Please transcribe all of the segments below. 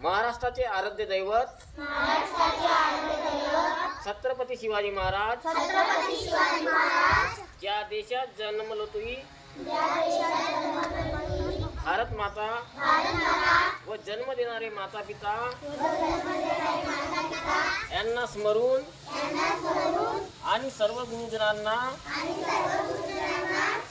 महाराष्ट्राचे आराध्य दैवत. छत्रपती शिवाजी महाराज. ज्या देशात जन्मलो तुम्ही भारत माता. व जन्म देणारे माता पिता यांना स्मरून. आणि सर्व गुरुजनांना.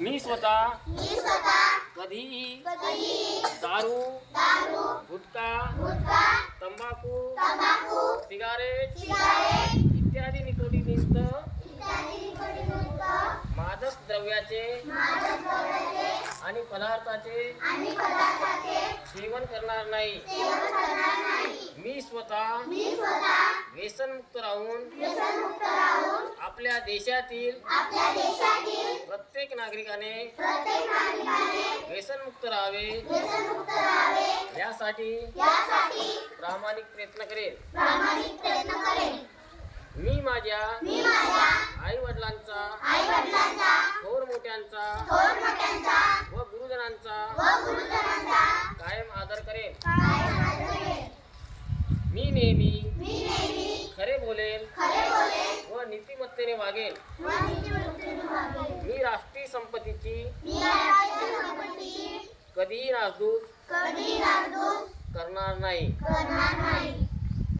मी स्वतः कधीही दारू गुटखा तंबाखू सिगारेट इत्यादी निकोटीनयुक्त मादक द्रव्याचे आणि पदार्थाचे सेवन करणार नाही. मी स्वतः व्यसनमुक्त राहून आपल्या देशातील नागरिकाने व्यसनमुक्त राहावे. यासाठी प्रामाणिक प्रयत्न करेल. मी माझ्या आई वडिलांचा थोर मोठ्यांचा व गुरुजनांचा कायम आदर करेन मी नेहमी खरे बोलेल. व नीतिमत्तेने वागेल मी राष्ट्रीय संपत्तीची कधीही नासधूस करणार नाही.